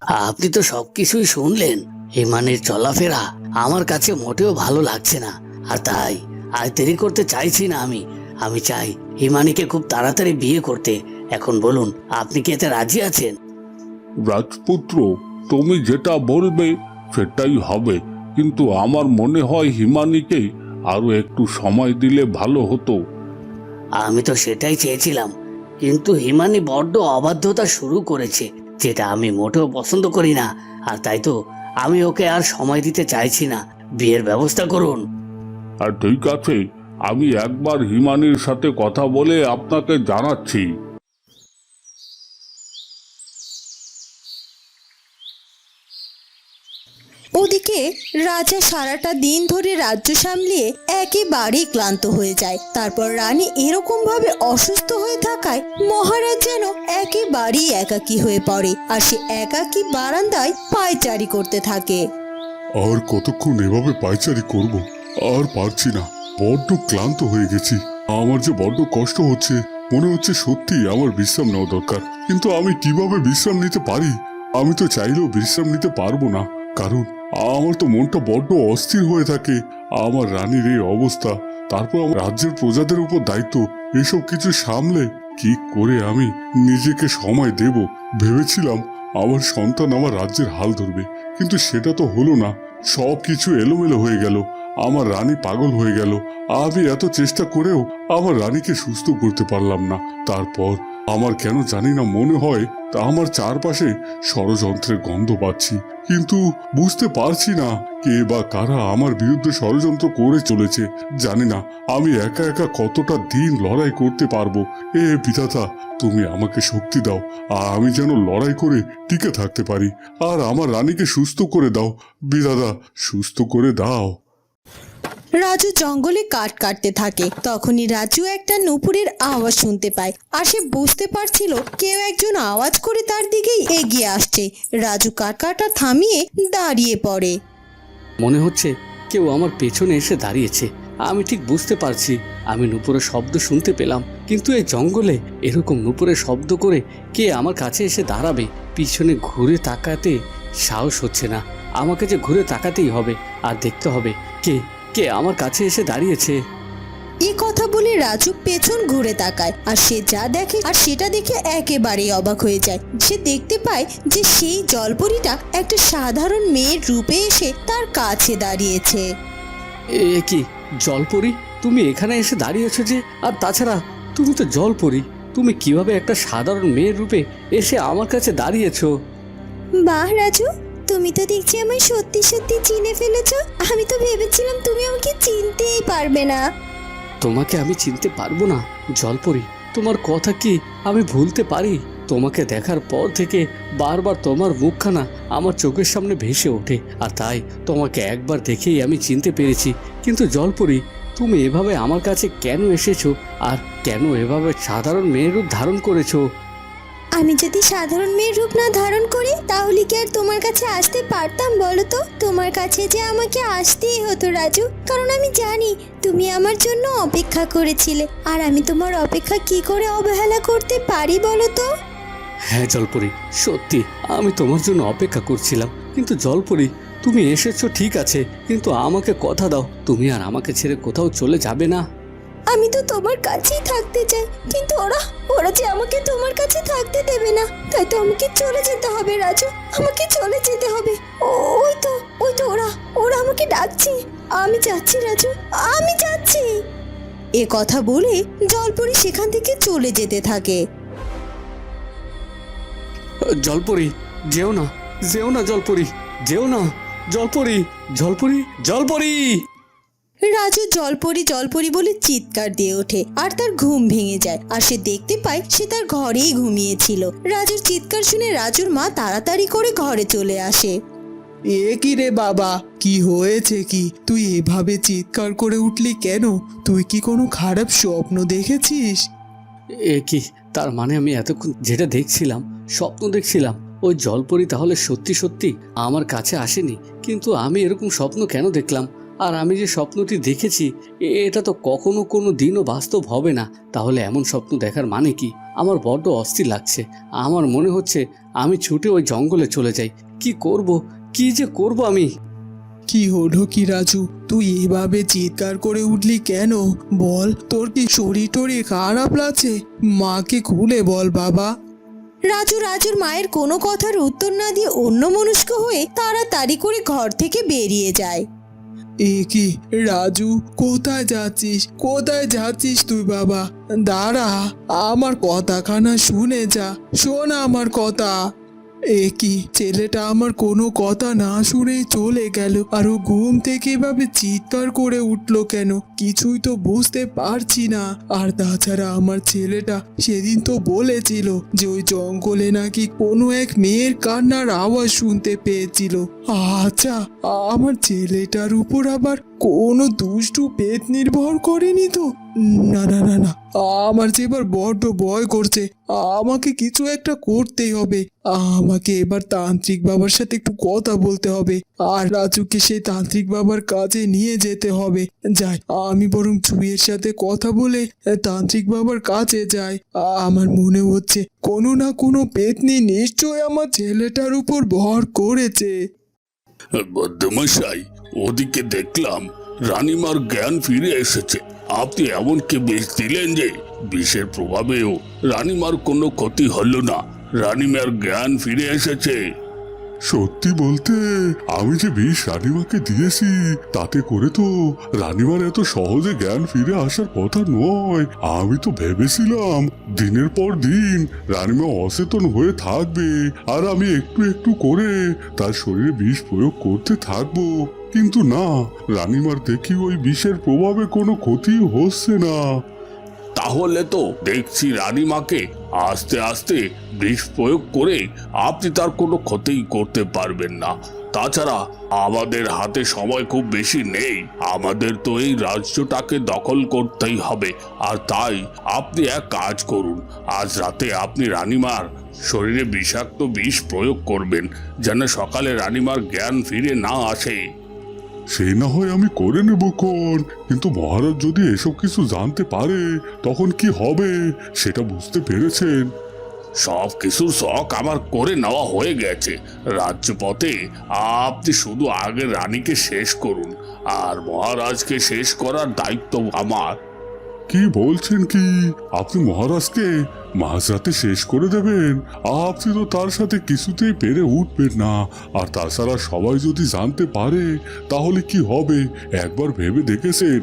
আপনি তো সবকিছুই শুনলেন। হিমানির চলাফেরা আমার কাছে মোটেও ভালো লাগছে না। আর তাই আর দেরি করতে চাইছি না আমি। আমি চাই হিমানিকে খুব তাড়াতাড়ি বিয়ে করতে। এখন বলুন আপনি কি এতে রাজি আছেন? রাজপুত্র তুমি যেটা বলবে সেটাই হবে। কিন্তু আমার মনে হয় হিমানিকে আরও একটু সময় দিলে ভালো হতো। আমি তো সেটাই চেয়েছিলাম। কিন্তু হিমানি বড্ড অবাধ্যতা শুরু করেছে। যেটা আমি মোটেও পছন্দ করি না। আর তাই তো, আমি ওকে আর সময় দিতে চাইছি না। বিয়ের ব্যবস্থা করুন। আর ঠিক আছে, আমি একবার হিমানির সাথে কথা বলে আপনাকে জানাচ্ছি। ওদিকে রাজা সারাটা দিন ধরে রাজ্য সামলিয়ে একেবারেই ক্লান্ত হয়ে যায়। তারপর রানী এরকম ভাবে অসুস্থ হয়ে থাকায় মহারাজ যেন একেবারেই একাকী হয়ে পড়ে আর সে একাকী বারান্দায় পায়চারি করতে থাকে। আর কতক্ষণ এভাবে পায়চারি করব? আর পারছি না। বড্ড ক্লান্ত হয়ে গেছি। আমার যে বড্ড কষ্ট হচ্ছে, মনে হচ্ছে সত্যি আমার বিশ্রাম নেওয়া দরকার। কিন্তু আমি কীভাবে বিশ্রাম নিতে পারি? আমি তো চাইলেও বিশ্রাম নিতে পারব না। কারণ আমার তো মনটা বড্ড অস্থির হয়ে থাকে। আমার রানীর এই অবস্থা। তারপর আমার রাজ্যের প্রজাদের উপর দায়িত্ব। এসব কিছু সামলে কি করে আমি নিজেকে সময় দেব? ভেবেছিলাম আমার সন্তান আমার রাজ্যের হাল ধরবে। কিন্তু সেটা তো হলো না। সব কিছু এলোমেলো হয়ে গেল। আমার রানী পাগল হয়ে গেল। আমি এত চেষ্টা করেও আমার রানীকে সুস্থ করতে পারলাম না। তারপর আমার কেন জানি না মনে হয় তা আমার চারপাশে ষড়যন্ত্রের গন্ধ পাচ্ছি। কিন্তু বুঝতে পারছি না কে বা কারা আমার বিরুদ্ধে ষড়যন্ত্র করে চলেছে। জানি না আমি একা একা কতটা দিন লড়াই করতে পারব। এ বিধাতা, তুমি আমাকে শক্তি দাও। আর আমি যেন লড়াই করে টিকে থাকতে পারি। আর আমার রানীকে সুস্থ করে দাও। বিধাতা, সুস্থ করে দাও। রাজু জঙ্গলে কাঠ কাটতে থাকে। তখনই রাজু একটা নুপুরের আওয়াজ শুনতে পায় আর সে বুঝতে পারছিল কেউ একজন আওয়াজ করে তার দিকেই এগিয়ে আসছে। রাজু কাঠ কাটা থামিয়ে দাঁড়িয়ে পড়ে। মনে হচ্ছে কেউ আমার পেছনে এসে দাঁড়িয়েছে। আমি ঠিক বুঝতে পারছি, আমি নুপুরের শব্দ শুনতে পেলাম, কিন্তু এই জঙ্গলে এরকম নুপুরের শব্দ করে কে আমার কাছে এসে দাঁড়াবে? পিছনে ঘুরে তাকাতে সাহস হচ্ছে না। আমাকে যে ঘুরে তাকাতেই হবে আর দেখতে হবে কে কে আমার কাছে এসে দাঁড়িয়েছে? এ কথা বলে রাজু পেছন ঘুরে তাকায় আর সে যা দেখে আর সেটা দেখে একেবারেই অবাক হয়ে যায়। সে দেখতে পায় যে সেই জলপরিটা একটা সাধারণ মেয়ের রূপে এসে তার কাছে দাঁড়িয়েছে। এ কি জলপরি? তুমি এখানে এসে দাঁড়িয়েছো যে আর তাছাড়া তুমি তো জলপরি তুমি কীভাবে একটা সাধারণ মেয়ের রূপে এসে আমার কাছে দাঁড়িয়েছো? বাহ রাজু। তুমি তো দেখছি আমায় সত্যি সত্যি চিনে ফেলেছো। আমি তো ভেবেছিলাম তুমি আমাকে চিনতেই পারবে না। তোমাকে আমি চিনতে পারব না, জলপরি। তোমার কথা কি আমি ভুলতে পারি? তোমাকে দেখার পর থেকে বারবার তোমার মুখখানা আমার চোখের সামনে ভেসে ওঠে, আর তাই তোমাকে একবার দেখেই আমি চিনতে পেরেছি। কিন্তু জলপরি, তুমি এভাবে আমার কাছে কেন এসেছ? আর কেন এভাবে সাধারণ মেয়ের রূপ ধারণ করেছ? আমি যদি সাধারণ মেয়ের রূপ না ধারণ করি, তাহলে কি আর তোমার কাছে আসতে পারতাম বলো তো? তোমার কাছে যে আমাকে আসতেই হতো, রাজু। কারণ আমি জানি তুমি আমার জন্য অপেক্ষা করেছিলে। আর আমি তোমার অপেক্ষা কি করে অবহেলা করতে পারি বলো তো? হ্যাঁ জলপরি, সত্যি, আমি তোমার জন্য অপেক্ষা করছিলাম। কিন্তু জলপরি, তুমি এসেছ, ঠিক আছে। কিন্তু আমাকে কথা দাও, তুমি আর আমাকে ছেড়ে কোথাও চলে যাবে না। আমি তো তোমার কাছেই থাকতে চাই কিন্তু ওরা ওরা যে আমাকে তোমার কাছে থাকতে দেবে না। তাই তো আমাকে চলে যেতে হবে রাজু। আমাকে চলে যেতে হবে। ওই তো ওই তো ওরা ওরা আমাকে ডাকছে। আমি যাচ্ছি রাজু। আমি যাচ্ছি। এ কথা বলে জলপরি সেখান থেকে চলে যেতে থাকে। জলপরি যেও না যেও না জলপরি যেও না জলপরি জলপরি জলপরি! রাজু জলপরি জলপরি বলে চিৎকার দিয়ে ওঠে আর তার ঘুম ভেঙে যায়। আর সে দেখতে পায় সে তার ঘরেই ঘুমিয়েছিল। রাজুর চিৎকার শুনে রাজুর মা তাড়াতাড়ি করে ঘরে চলে আসে। এ কি রে বাবা? কি হয়েছে কি? তুই এভাবে চিৎকার করে উঠলি কেন? তুই কি কোনো খারাপ স্বপ্ন দেখেছিস? এ কি? তার মানে আমি এতক্ষণ যেটা দেখছিলাম স্বপ্ন দেখছিলাম ওই জলপরি তাহলে সত্যি সত্যি আমার কাছে আসেনি। কিন্তু আমি এরকম স্বপ্ন কেন দেখলাম? আর আমি যে স্বপ্নটি দেখেছি এ- এটা তো কখনো কোনো দিনও বাস্তব হবে না। তাহলে এমন স্বপ্ন দেখার মানে কি? আমার বড্ড অস্থির লাগছে। আমার মনে হচ্ছে আমি ছুটে ওই জঙ্গলে চলে যাই। কি করব? কি যে করব আমি? কি হলো কি রাজু? তুই এভাবে চিৎকার করে উঠলি কেন? বল তোর কি শরীর টরীর খারাপ লাগছে? মাকে খুলে বল বাবা। রাজু রাজুর মায়ের কোনো কথার উত্তর না দিয়ে অন্য মনস্ক হয়ে তাড়াতাড়ি করে ঘর থেকে বেরিয়ে যায়। এ কি, রাজু, কোথায় যাচ্ছিস? কোথায় যাচ্ছিস তুই বাবা? দাঁড়া, আমার কথা কথাখানা শুনে যা, শোন আমার কথা। এ কি, ছেলেটা আমার কোনো কথা না শুনেই চলে গেল। আর ও ঘুম থেকে এভাবে চিৎকার করে উঠল কেন? কিছুই তো বুঝতে পারছি না। আর তাছাড়া আমার ছেলেটা সেদিন তো বলেছিল যে ওই জঙ্গলে নাকি কোনো এক মেয়ের কান্নার আওয়াজ শুনতে পেয়েছিল। আচ্ছা আমার ছেলেটার উপর আবার কোনো দুষ্টু পেট নির্ভর করেনি তো? না না না না। আমার যে এবার বড্ড ভয় করছে। আমাকে কিছু একটা করতেই হবে। আমাকে এবার তান্ত্রিক বাবার সাথে একটু কথা বলতে হবে। আর রাজুকে সেই তান্ত্রিক বাবার কাছে নিয়ে যেতে হবে। যাই, আমি বরং জুইয়ের সাথে কথা বলে তান্ত্রিক বাবার কাছে যাই। আমার মনে হচ্ছে কোনো না কোনো পেতনি নিশ্চয় আমার ছেলেটার উপর ভর করেছে। বদ্যমশাই ওদিকে দেখলাম রানীমার জ্ঞান ফিরে এসেছে। আপনি এমন কি বিষ দিলেন যে বিষের প্রভাবেও রানীমার কোনো ক্ষতি হলো না। রানীমার জ্ঞান ফিরে এসেছে। সত্যি বলতে, আমি যে বিষ রানিমাকে দিয়েছি, তাতে করে তো রানিমার এত সহজে জ্ঞান ফিরে আসার কথা নয়। আমি তো ভেবেছিলাম, দিনের পর দিন রানিমা অচেতন হয়ে থাকবে, আর আমি একটু একটু করে তার শরীরে বিষ প্রয়োগ করতে থাকব। কিন্তু না, রানিমার দেখি ওই বিষের প্রভাবে কোনো ক্ষতি হচ্ছে না। তাহলে তো দেখছি রানীমাকে আস্তে আস্তে বিষ প্রয়োগ করে আপনি তার কোনো ক্ষতিই করতে পারবেন না। তাছাড়া আমাদের হাতে সময় খুব বেশি নেই। আমাদের তো এই রাজ্যটাকে দখল করতেই হবে। আর তাই আপনি এক কাজ করুন, আজ রাতে আপনি রানীমার শরীরে বিষাক্ত বিষ প্রয়োগ করবেন, যেন সকালে রানীমার জ্ঞান ফিরে না আসে। সে না হয় আমি করে নেব কোন। কিন্তু মহারাজ যদি এসব কিছু জানতে পারে তখন কি হবে সেটা বুঝতে পেরেছেন। সব কিছুর শখ আমার করে নেওয়া হয়ে গেছে। রাজ্যপথে আপনি শুধু আগে রানীকে শেষ করুন আর মহারাজকে শেষ করার দায়িত্ব আমার। কি বলছেন কি? আপনি মহারাজকে মাঝরাতে শেষ করে দেবেন। আপনি তো তার সাথে কিছুতেই পেরে উঠবেন না। আর তাছাড়া সবাই যদি জানতে পারে, তাহলে কি হবে? একবার ভেবে দেখেছেন?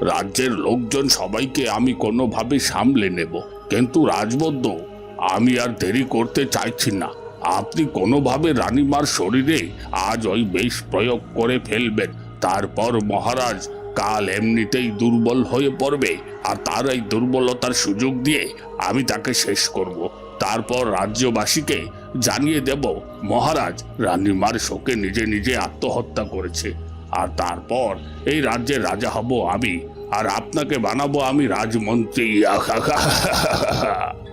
রাজ্যের লোকজন সবাইকে আমি কোনোভাবে সামলে নেব। কিন্তু রাজবদ্ধ, আমি আর দেরি করতে চাইছি না। আপনি কোনোভাবে রানীমার শরীরে আজ ওই বেশ প্রয়োগ করে ফেলবেন। তারপর মহারাজ কাল এমনিতেই দুর্বল হয়ে পড়বে, আর তার এই দুর্বলতার সুযোগ দিয়ে আমি তাকে শেষ করব। তারপর রাজ্যবাসীকে জানিয়ে দেব, মহারাজ, রানীমার শোকে নিজে নিজে আত্মহত্যা করেছে, আর তারপর এই রাজ্যের রাজা হব আমি, আর আপনাকে বানাবো আমি রাজমন্ত্রী।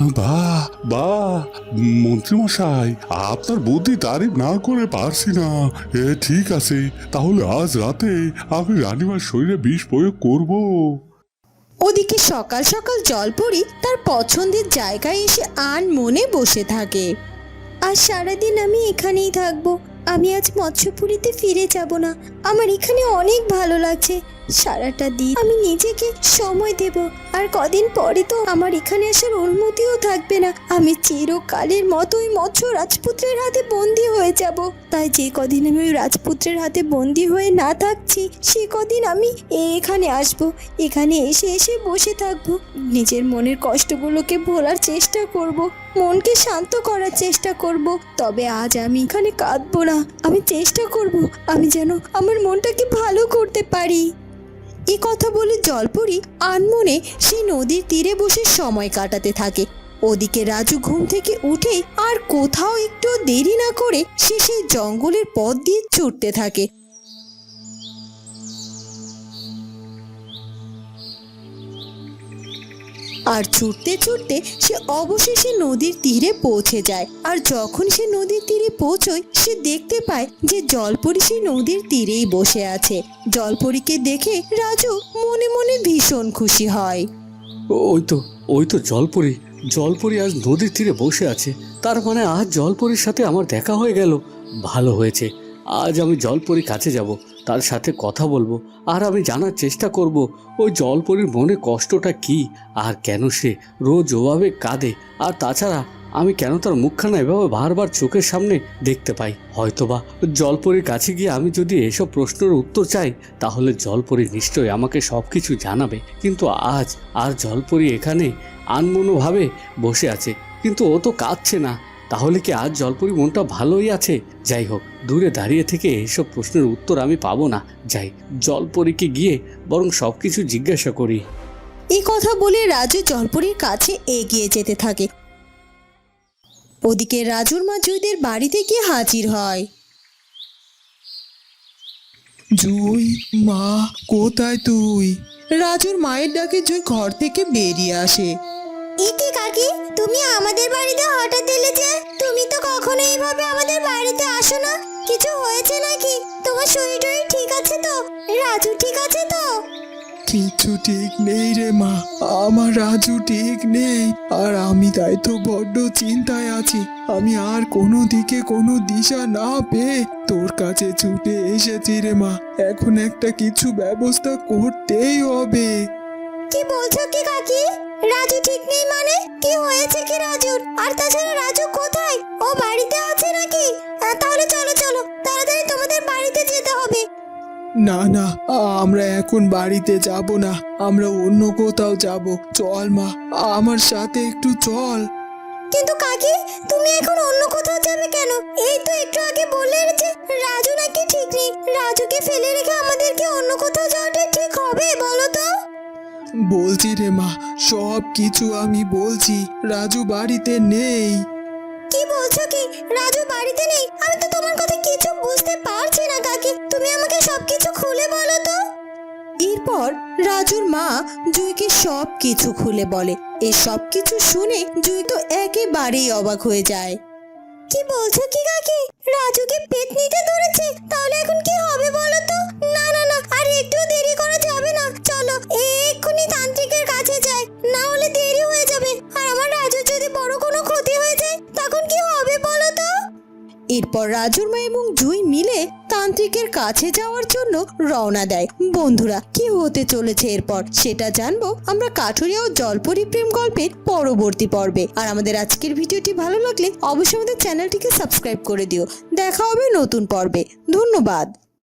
বাহ বাহ, মন্ত্রীমশাই, আপনার বুদ্ধি তারিফ না করে পারছি না। এ, ঠিক আছে, তাহলে আজ রাতে আমি রানীমার শরীরে বিষ প্রয়োগ করব। ওদিকে সকাল সকাল জলপরি তার পছন্দের জায়গায় এসে আন মনে বসে থাকে। আজ সারাদিন আমি এখানেই থাকব। আমি আজ মৎস্যপুরীতে ফিরে যাব না। আমার এখানে অনেক ভালো লাগছে। সারাটা দিন আমি নিজেকে সময় দেব। আর কদিন পরে তো আমার এখানে আসার অনুমতিও থাকবে না। আমি চিরকালের মতোই মৎস্য রাজপুত্রের হাতে বন্দি হয়ে যাব। তাই যে কদিন আমি ওই রাজপুত্রের হাতে বন্দি হয়ে না থাকছি, সে কদিন আমি এখানে আসব। এখানে এসে এসে বসে থাকব। নিজের মনের কষ্টগুলোকে ভোলার চেষ্টা করব। মনকে শান্ত করার চেষ্টা করব। তবে আজ আমি এখানে কাঁদবো না। আমি চেষ্টা করব। আমি যেন আমার মনটাকে ভালো করতে পারি। এ কথা বলে জলপরি আনমনে সেই নদীর তীরে বসে সময় কাটাতে থাকে। ওদিকে রাজু ঘুম থেকে উঠে আর কোথাও একটু দেরি না করে সে সেই জঙ্গলের পথ দিয়ে ছুটতে থাকে। আর ছুটতে ছুটতে সে অবশেষে নদীর তীরে পৌঁছে যায়। আর যখন সে নদীর তীরে পৌঁছয়, সে দেখতে পায় যে জলপরি সেই নদীর তীরেই বসে আছে। জলপরীকে দেখে রাজু মনে মনে ভীষণ খুশি হয়। ওই তো ওই তো জলপরি। জলপরি আজ নদীর তীরে বসে আছে। তার মানে আজ জলপরির সাথে আমার দেখা হয়ে গেল। ভালো হয়েছে। আজ আমি জলপরির কাছে যাব। তার সাথে কথা বলব, আর আমি জানার চেষ্টা করব, ওই জলপরির মনে কষ্টটা কি, আর কেন সে রোজ ওভাবে কাঁদে, আর তাছাড়া আমি কেন তার মুখখানা এভাবে বারবার চোখের সামনে দেখতে পাই? হয়তোবা জলপরির কাছে গিয়ে আমি যদি এসব প্রশ্নের উত্তর চাই, তাহলে জলপরি নিশ্চয়ই আমাকে সব কিছু জানাবে। কিন্তু আজ আর জলপরি এখানে আনমনোভাবে বসে আছে, কিন্তু ও তো কাঁদছে না। তাহলে কি আজ জলপরি মনটা ভালোই আছে? যাই হোক দূরে দাঁড়িয়ে থেকে এইসব প্রশ্নের উত্তর আমি পাবো না। যাই জলপরীকে গিয়ে বরং সব কিছু জিজ্ঞাসা করি। এই কথা বলে রাজু জলপরির কাছে এগিয়ে যেতে থাকে। ওদিকে রাজুর মা জুইদের বাড়িতে গিয়ে হাজির হয়। জুই মা কোথায় তুই? রাজুর মায়ের ডাকে জুই ঘর থেকে বেরিয়ে আসে। ইকি কাকি? তুমি আমাদের বাড়িতে হঠাৎ এলে যে তুমি তো কখনো এইভাবে আমাদের বাড়িতে আসো না। কিছু হয়েছে নাকি? তোমার শরীর টরীর ঠিক আছে তো? রাজু ঠিক আছে তো? কিচ্ছু ঠিক নেই রে মা আমার রাজু ঠিক নেই। আর আমি তাই তো বড্ড চিন্তায় আছি। আমি আর কোনো দিকে কোনো দিশা না পেয়ে তোর কাছে ছুটে এসেছি রে মা। এখন একটা কিছু ব্যবস্থা করতেই হবে। কি বলছো কি কাকি? রাজু ঠিক নেই মানে? কি হয়েছে কি রাজুর? আর তাছাড়া রাজু কোথায়? ও বাড়িতে আছে নাকি? আহ, তাহলে চলো চলো। তাড়াতাড়ি তোমাদের বাড়িতে যেতে হবে। না না আমরা এখন বাড়িতে যাব না। আমরা অন্য কোথাও যাব। চল মা আমার সাথে একটু চল। কিন্তু কাকি তুমি এখন অন্য কোথাও যাবে কেন? এই তো একটু আগে বললে যে রাজু নাকি ঠিক নেই। রাজুকে ফেলে রেখে আমাদেরকে অন্য কোথাও যাওয়াটা ঠিক হবে বলো তো। বলছি রে মা সব কিছু আমি বলছি রাজু বাড়িতে নেই। কি বলছো কি? রাজু বাড়িতে নেই? আমি তো তোমার কথা কিছু বুঝতে পারছি না কাকি। তুমি আমাকে সবকিছু খুলে বলো তো। এরপর রাজুর মা জুইকে সব কিছু খুলে বলে। এই সব কিছু শুনে জুই তো একেবারেই অবাক হয়ে যায়। কি বলছো কি কাকি? রাজুকে পেট নিতে ধরেছে তাহলে এখন কি হবে বলো তো? না না না আর একটু দেরি করা যাবে না চলো এক্ষুনি তান্ত্রিকের কাছে যাই, না হলে দেরি হয়ে যাবে। আর আমার রাজুর যদি বড় কোনো ক্ষতি হয়ে যায়, তখন কি হবে বলো তো? এরপর রাজুর মা এবং জুই মিলে তান্ত্রিকের কাছে যাওয়ার জন্য রওনা দেয়। বন্ধুরা, কি হতে চলেছে এরপর? সেটা জানব আমরা কাঠুরিয়া ও জলপরি প্রেম গল্পের পরবর্তী পর্বে। আর আমাদের আজকের ভিডিওটি ভালো লাগলে অবশ্যই আমাদের চ্যানেলটিকে সাবস্ক্রাইব করে দিও। দেখা হবে নতুন পর্বে। ধন্যবাদ।